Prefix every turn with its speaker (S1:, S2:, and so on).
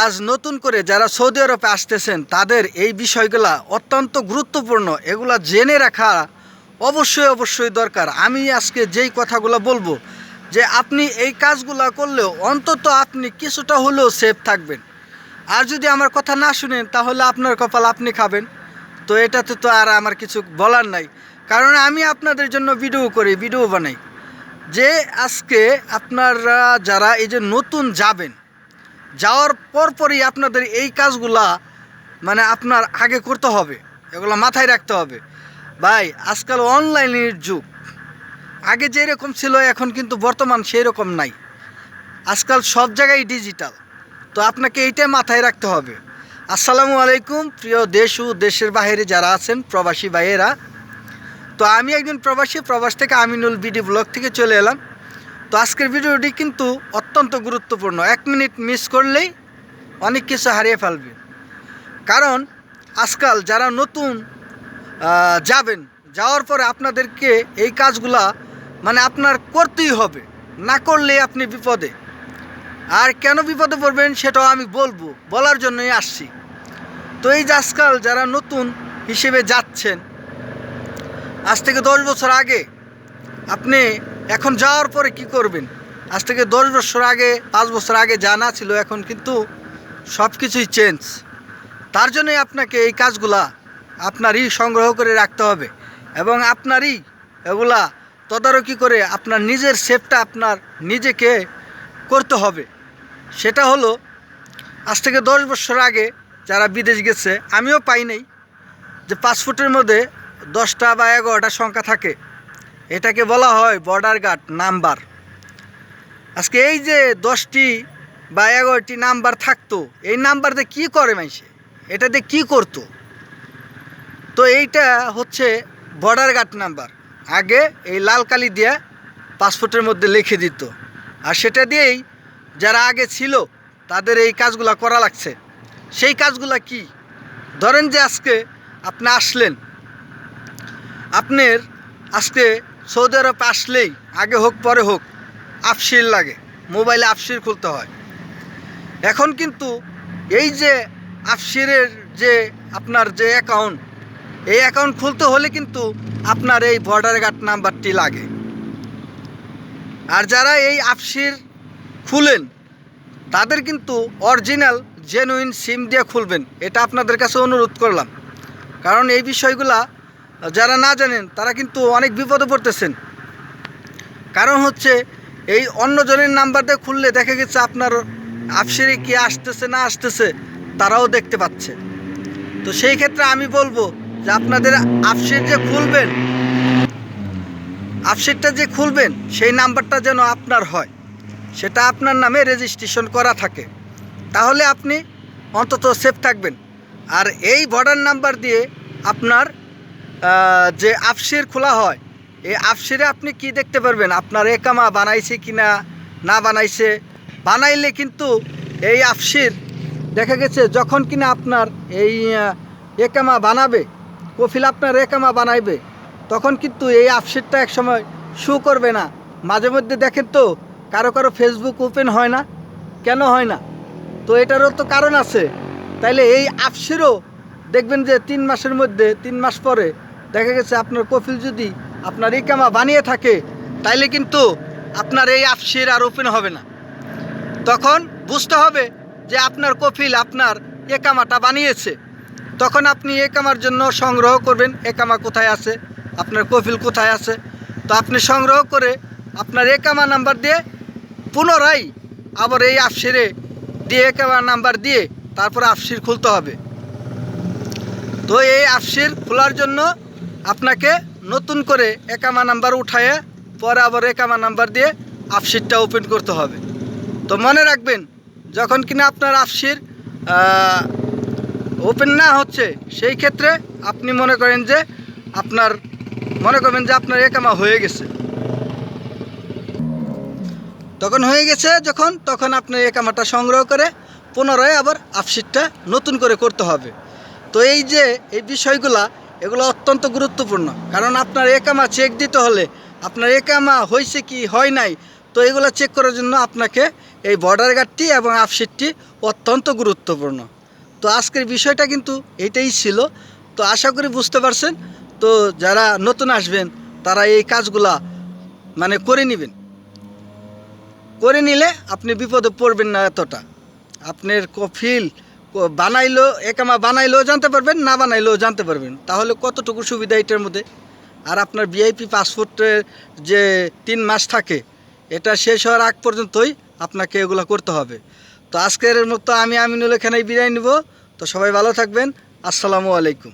S1: আজ নতুন করে যারা সৌদি আরবে আসতেছেন, তাদের এই বিষয়গুলা অত্যন্ত গুরুত্বপূর্ণ। এগুলা জেনে রাখা অবশ্যই অবশ্যই দরকার। আমি আজকে যেই কথাগুলো বলব, যে আপনি এই কাজগুলা করলেও অন্তত আপনি কিছুটা হলেও সেফ থাকবেন। আর যদি আমার কথা না শুনেন, তাহলে আপনার কপাল আপনি খাবেন। তো এটাতে তো আর আমার কিছু বলার নাই। কারণ আমি আপনাদের জন্য ভিডিও করি ভিডিও বানাই। যে আজকে আপনারা যারা এই যে নতুন যাবেন যাওয়ার পরপরই আপনাদের এই কাজগুলা মানে আপনার আগে করতে হবে। এগুলো মাথায় রাখতে হবে। ভাই, আজকাল অনলাইনের যুগ। আগে যেরকম ছিল, এখন কিন্তু বর্তমান সেই রকম নাই। আজকাল সব জায়গায় ডিজিটাল। তো আপনাকে এইটাই মাথায় রাখতে হবে। আসসালামু আলাইকুম, প্রিয় দেশ ও দেশের বাইরে যারা আছেন, প্রবাসী ভাইয়েরা। তো আমি একজন প্রবাসী, প্রবাস থেকে আমিনুল বিডি ব্লগ থেকে চলে এলাম। তো আজকের ভিডিওটি কিন্তু অত্যন্ত গুরুত্বপূর্ণ। এক মিনিট মিস করলেই অনেক কিছু হারিয়ে ফেলবে। কারণ আজকাল যারা নতুন যাবেন, যাওয়ার পরে আপনাদেরকে এই কাজগুলা মানে আপনার করতেই হবে। না করলে আপনি বিপদে। আর কেন বিপদে পড়বেন সেটাও আমি বলব। বলার জন্যই আসছি। তো এই যে আজকাল যারা নতুন হিসেবে যাচ্ছেন, আজ থেকে দশ বছর আগে আপনি এখন যাওয়ার পরে কি করবেন? আজ থেকে দশ বছর আগে, পাঁচ বছর আগে জানা ছিল, এখন কিন্তু সব কিছুই চেঞ্জ তার জন্যই আপনাকে এই কাজগুলা আপনারই সংগ্রহ করে রাখতে হবে এবং আপনারই এগুলা তদারকি করে আপনার নিজের সেফটা আপনার নিজেকে করতে হবে। সেটা হলো, আজ থেকে দশ বছর আগে যারা বিদেশ গেছে, আমিও পাই নাই যে পাসপোর্টের মধ্যে দশটা বা এগারোটা সংখ্যা থাকে। এটাকে বলা হয় বর্ডার গার্ড নাম্বার আজকে এই যে দশটি বা এগারোটি নাম্বার থাকতো, এই নাম্বার দিয়ে কী করে মাইসে এটা দিয়ে কী করতো? তো এইটা হচ্ছে বর্ডার গার্ড নাম্বার। আগে এই লাল কালি দিয়ে পাসপোর্টের মধ্যে লিখে দিত। আর সেটা দিয়েই যারা আগে ছিল, তাদের এই কাজগুলা করা লাগছে। সেই কাজগুলা কি? ধরেন যে আজকে আপনি আসলেন। আপনার আজকে সৌদি আরব আসলেই, আগে হোক, পরে হোক আফসির লাগে, মোবাইলে আফসির খুলতে হয়। এখন কিন্তু এই যে আফসিরের যে আপনার যে অ্যাকাউন্ট এই অ্যাকাউন্ট খুলতে হলে কিন্তু আপনার এই বর্ডার গার্ড নাম্বারটি লাগে। আর যারা এই আফসির খুলেন, তাদের কিন্তু অরিজিনাল জেনুইন সিম দিয়ে খুলবেন, এটা আপনাদের কাছে অনুরোধ করলাম। কারণ এই বিষয়গুলা যারা না জানেন, তারা কিন্তু অনেক বিপদে পড়তেছেন। কারণ হচ্ছে এই অন্যজনের নাম্বার দিয়ে খুললে দেখা গেছে আপনার আফসিরে কি আসতেছে, না আসতেছে, তারাও দেখতে পাচ্ছে। তো সেই ক্ষেত্রে আমি বলব যে আপনাদের আফসির যে খুলবেন, আফসিরটা যে খুলবেন, সেই নাম্বারটা যেন আপনার হয়। সেটা আপনার নামে রেজিস্ট্রেশন করা থাকে। তাহলে আপনি অন্তত সেফ থাকবেন। আর এই বর্ডার নাম্বার দিয়ে আপনার যে আফসির খোলা হয় এই আফসিরে আপনি কি দেখতে পারবেন? আপনার একামা বানাইছে কি না না বানাইছে? বানাইলে কিন্তু এই আফসির, দেখা গেছে যখন কিনা আপনার এই একামা বানাবে, কফিল আপনার একামা বানাইবে, তখন কিন্তু এই আফসিরটা একসময় শু করবে না। মাঝে মধ্যে দেখেন তো, কারও কারও ফেসবুক ওপেন হয় না। কেন হয় না? তো এটারও তো কারণ আছে। তাইলে এই আফসিরও দেখবেন যে তিন মাসের মধ্যে, তিন মাস পরে দেখা গেছে আপনার কফিল যদি আপনার ইকামা বানিয়ে থাকে, তাইলে কিন্তু আপনার এই আফসির আর ওপেন হবে না। তখন বুঝতে হবে যে আপনার কফিল আপনার একামাটা বানিয়েছে। তখন আপনি একামার জন্য সংগ্রহ করবেন একামা কোথায় আছে, আপনার কফিল কোথায় আছে। তো আপনি সংগ্রহ করে আপনার একামা নাম্বার দিয়ে পুনরায় আবার এই আফসিরে দিয়ে একামা নাম্বার দিয়ে তারপর আফসির খুলতে হবে। তো এই আফসির খোলার জন্য আপনাকে নতুন করে একামা নাম্বার উঠায়ে পরে আবার একামা নাম্বার দিয়ে আফসিরটা ওপেন করতে হবে। তো মনে রাখবেন, যখন কিনা আপনার আফসির ওপেন না হচ্ছে, সেই ক্ষেত্রে আপনি মনে করেন যে আপনার, মনে করবেন যে আপনার একামা হয়ে গেছে। তখন হয়ে গেছে যখন, তখন আপনি একামাটা সংগ্রহ করে পুনরায় আবার আফসিটটা নতুন করে করতে হবে। তো এই যে, এই বিষয়গুলা এগুলো অত্যন্ত গুরুত্বপূর্ণ। কারণ আপনার একামা চেক দিতে হলে আপনার একামা হয়েছে কি, হয় নাই, তো এগুলো চেক করার জন্য আপনাকে এই বর্ডার গার্ডটি এবং আপসিটটি অত্যন্ত গুরুত্বপূর্ণ। তো আজকের বিষয়টা কিন্তু এটাই ছিল। তো আশা করি বুঝতে পারছেন। তো যারা নতুন আসবেন, তারা এই কাজগুলা মানে করে নেবেন। করে নিলে আপনি বিপদে পড়বেন না এতটা। আপনার কফিল বানাইলেও একামা বানাইলেও জানতে পারবেন, না বানাইলেও জানতে পারবেন। তাহলে কতটুকু সুবিধা এটার মধ্যে? আর আপনার ভিআইপি পাসপোর্টের যে তিন মাস থাকে, এটা শেষ হওয়ার আগ পর্যন্তই আপনাকে এগুলো করতে হবে। তো আজকের মতো আমি আমিনুল এখানেই বিদায় নিব। তো সবাই ভালো থাকবেন। আসসালামু আলাইকুম।